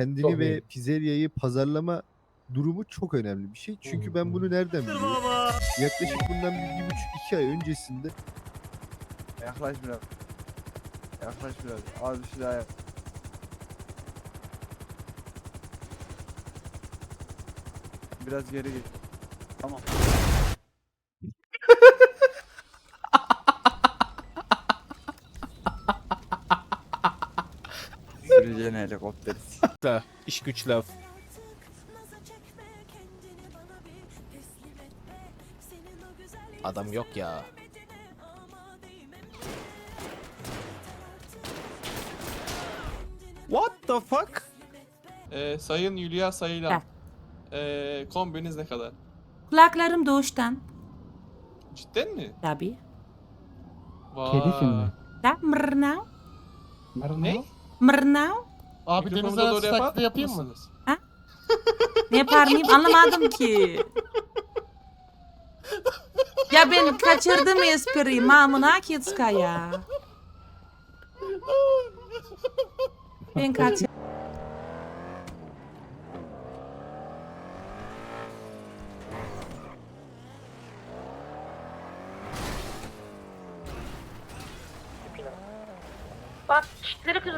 kendini Çok ve iyi. pizzeriayı pazarlama durumu çok önemli bir şey. Çünkü ben bunu nereden biliyorum? Yaklaşık bundan bir, bir buçuk iki ay öncesinde Yaklaş biraz. Yaklaş biraz. Az bir şey daha yap. Biraz geri git. Tamam. Süreceğin helikopteri. Da iş güç laf. Adam yok ya. What the fuck? Ee, Sayın Hülya Sayılan. Ee, kombiniz ne kadar? Kulaklarım doğuştan. Cidden mi? Tabii. Vay. Kedi şimdi. Da mırnav. Ne? Mırnav. Abi Mikrofonu deniz da doğru arası yapar yapayım mı? mısınız? Ne yapar mıyım anlamadım ki. Ya ben kaçırdım espriyi. Mamına kitska ya. Ben kaçırdım.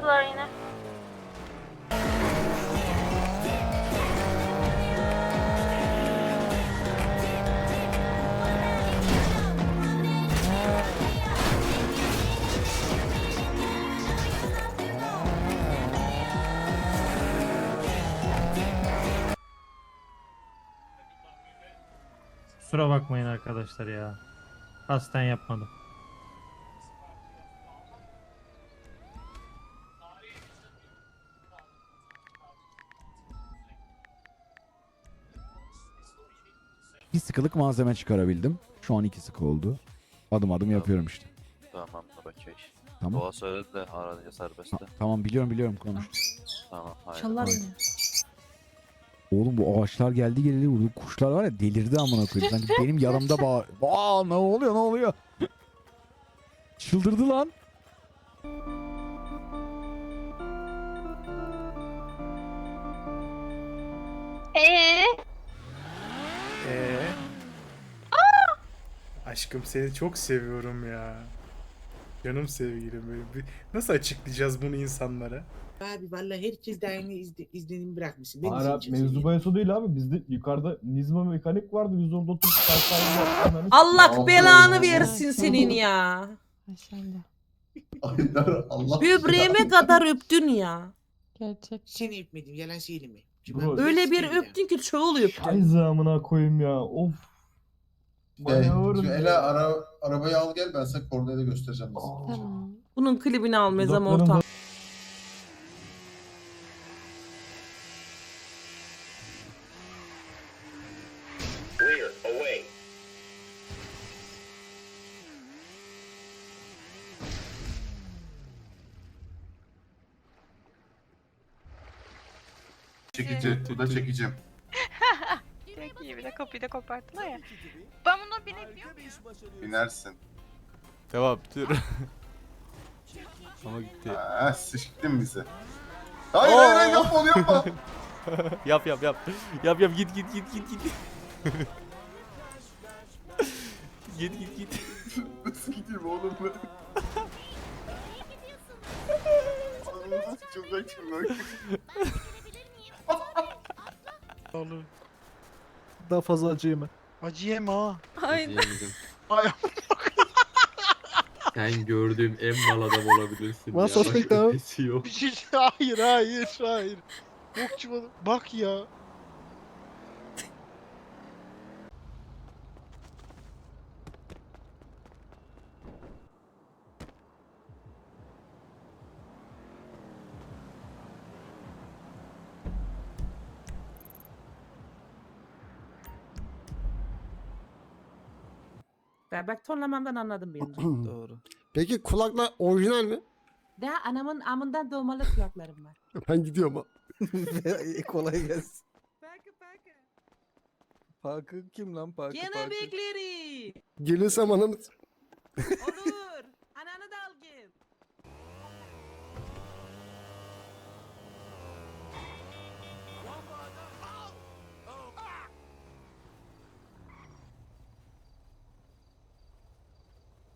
Kırdılar yine. Kusura bakmayın arkadaşlar ya. Kasten yapmadım. Sıkılık malzeme çıkarabildim. Şu an iki sık oldu. Adım adım yapıyorum işte. Tamam okey. Tamam. Doğa söyledi de aranınca serbest Ta- de. tamam biliyorum biliyorum konuş. Tamam haydi. Çalar Hayır. Oğlum bu ağaçlar geldi geleli vurdu. Kuşlar var ya delirdi amına koyayım. Sanki benim yanımda bağır. Aa ne oluyor ne oluyor? Çıldırdı lan. Aşkım seni çok seviyorum ya. Canım sevgilim benim. Bir- Nasıl açıklayacağız bunu insanlara? Abi vallahi herkes de aynı izle, izlenim bırakmışsın. Ben de Ara, seni çok mevzu seviyorum. bahis değil abi. Bizde yukarıda Nizma mekanik vardı. Biz orada oturup kalkayım Allah belanı versin senin ya. Allah Böbreğime kadar öptün ya. Seni öpmedim yalan söyleme. Bro, Öyle bir öptün ki çoğul öptün. Ay zamına koyayım ya. Of. Manevr ya. ara, arabayı al gel ben sana kornayı da göstereceğim Aa. Bunun klibini al mezam Dudaklarım ortam. Çekici, bu da çekicim. Çok bir de kapıyı da koparttılar ya. Ben buna binebiliyor muyum? Binersin. Tamam dur. Ama gitti. Ha, sıçtın bizi. Hayır Oo. hayır hayır yapma onu yapma. yap yap yap. Yap yap git git git git git. git git git. Nasıl gideyim oğlum ben? Ağzımıza sıçılacak şimdi. Daha fazla acıyım. Acı yeme ha. Aynen. Ay. Sen gördüğüm en mal adam olabilirsin. One suspect abi. yok. Bir şey hayır hayır hayır. Yok çuvalı. Bak ya. Ben bak tonlamamdan anladım benim. Doğru. Peki kulaklar orijinal mi? Daha anamın amından doğmalı kulaklarım var. Ben gidiyorum ha. Kolay gelsin. Bakı bakı. Parkı kim lan Parkı? Gene beklerim. Gelirsem ananı... Olur.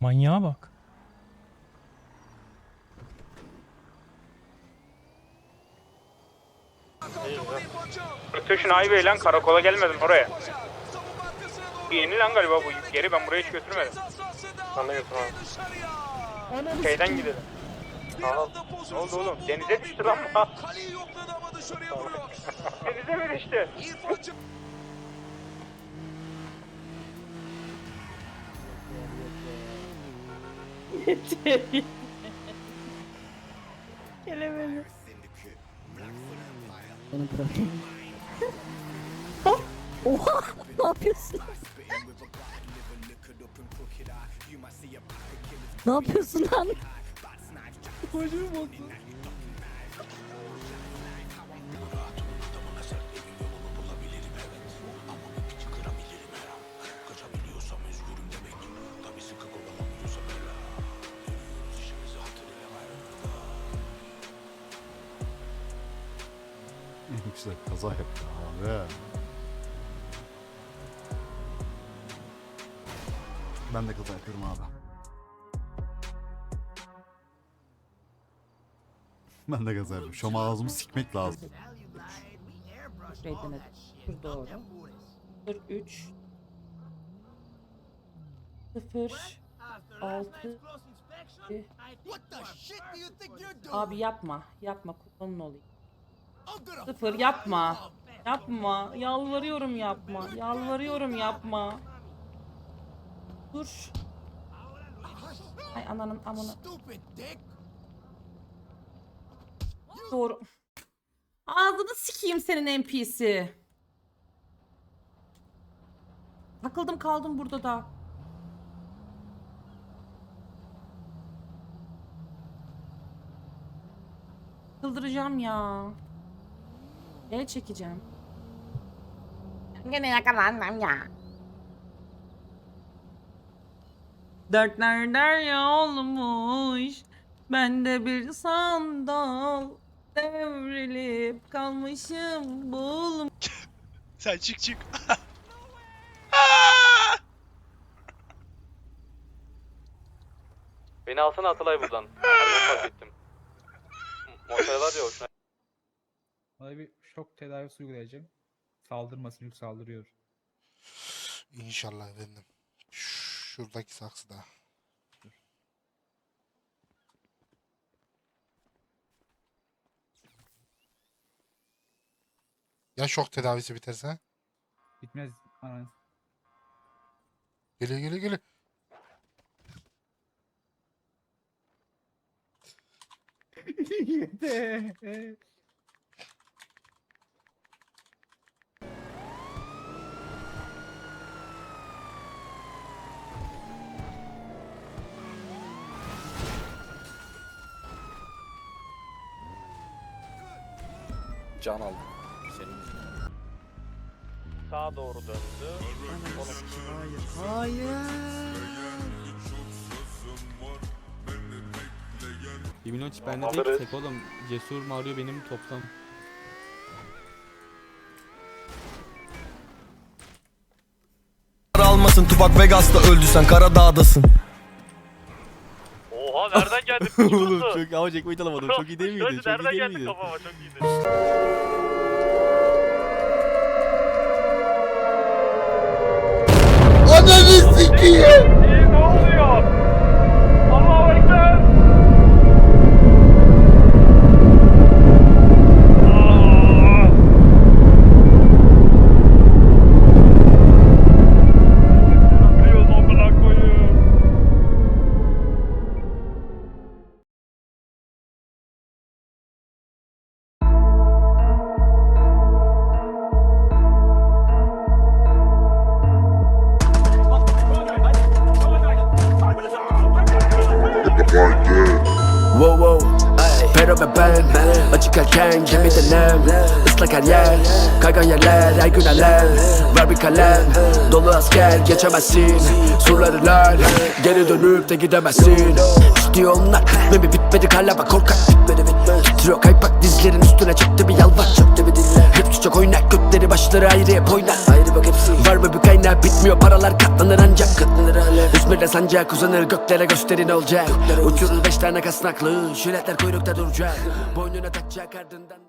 Manyağa bak. Protection Highway lan karakola gelmedim oraya. Yeni lan galiba bu geri ben buraya hiç götürmedim. Sana götürmedim. Şeyden gidelim. Tamam. Ne oldu oğlum? Denize düştü lan bu. Denize mi düştü? Gelemedim. Oha ne yapıyorsun? ne yapıyorsun lan? İşte kaza yaptı abi. Ben de kaza yapıyorum abi. Ben de kaza yapıyorum. An ağzımı sikmek lazım. Şurayı denedim. Dur doğru. Dur 3 0 6 Abi yapma. Yapma. Kurbanın olayım. Sıfır yapma. Yapma. Yalvarıyorum yapma. Yalvarıyorum yapma. Dur. Ay ananın amına. Doğru. Ağzını sikeyim senin NPC. Takıldım kaldım burada da. Kıldıracağım ya. El çekeceğim. Gene yakalanmam ya. Dertler derya olmuş. Ben de bir sandal devrilip kalmışım bulmuş. Sen çık çık. Beni alsana Atalay buradan. Pardon fark ettim. Motor var ya hoşuna. Bana bir şok tedavisi uygulayacağım. Saldırmasın çünkü saldırıyor. İnşallah efendim. Şuradaki saksıda. Ya şok tedavisi biterse? Bitmez ananı. Geliyor geliyor geliyor. Can aldım. Senin yüzünden. Sağa doğru döndü. Liminoç bende tek tek oğlum. Cesur Mario benim toplam. almasın Tupak Vegas'ta öldüysen Karadağ'dasın Nereden geldin? oğlum çok hava çekmeyi tanımadım. Çok iyi değil miydi? Çok iyi değil miydi? kafama çok iyiydi. Ananı sikeyim. Pero ve ben Açık erken gemide nem Islak her yer Kaygan yerler her gün alev Ver bir kalem Dolu asker geçemezsin. Surları Geri dönüp de gidemezsin. İstiyor onlar Bitmemi bitmedi hala bak korkak Bitmedi Tro kaypak dizlerin üstüne çıktı bir yalvar. Çöktü bir diller Hepsi çok oynak gökleri başları ayrı hep oynar. Ayrı bak hepsi. Var mı bir kaynağı? Bitmiyor paralar katlanır ancak. Katlanır alev İzmir'de sancak uzanır göklere gösterin olacak. Uçurur beş tane kasnaklı Şületler kuyrukta duracak. Boynuna takacak ardından